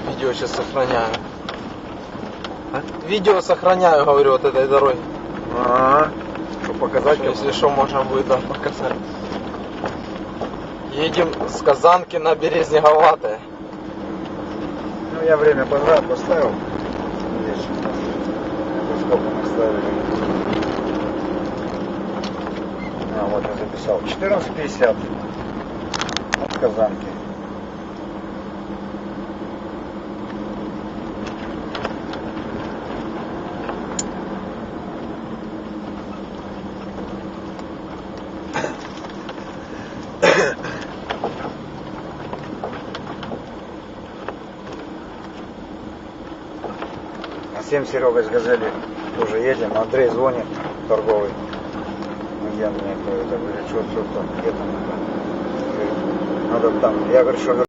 Видео сейчас сохраняю. А? Видео сохраняю, говорю, от этой дороги. А, что показать? Что, если что, можно будет да, показать. Едем с Казанки на Березнеговатое. Ну, я время подряд поставил. Здесь. Сколько мы ставили? А, вот я записал. 14.50 от Казанки. Всем Серега из Газели тоже едем. Андрей звонит, торговый. Агент мне какой-то говорит, что, что, что, где там Надо там, я говорю, что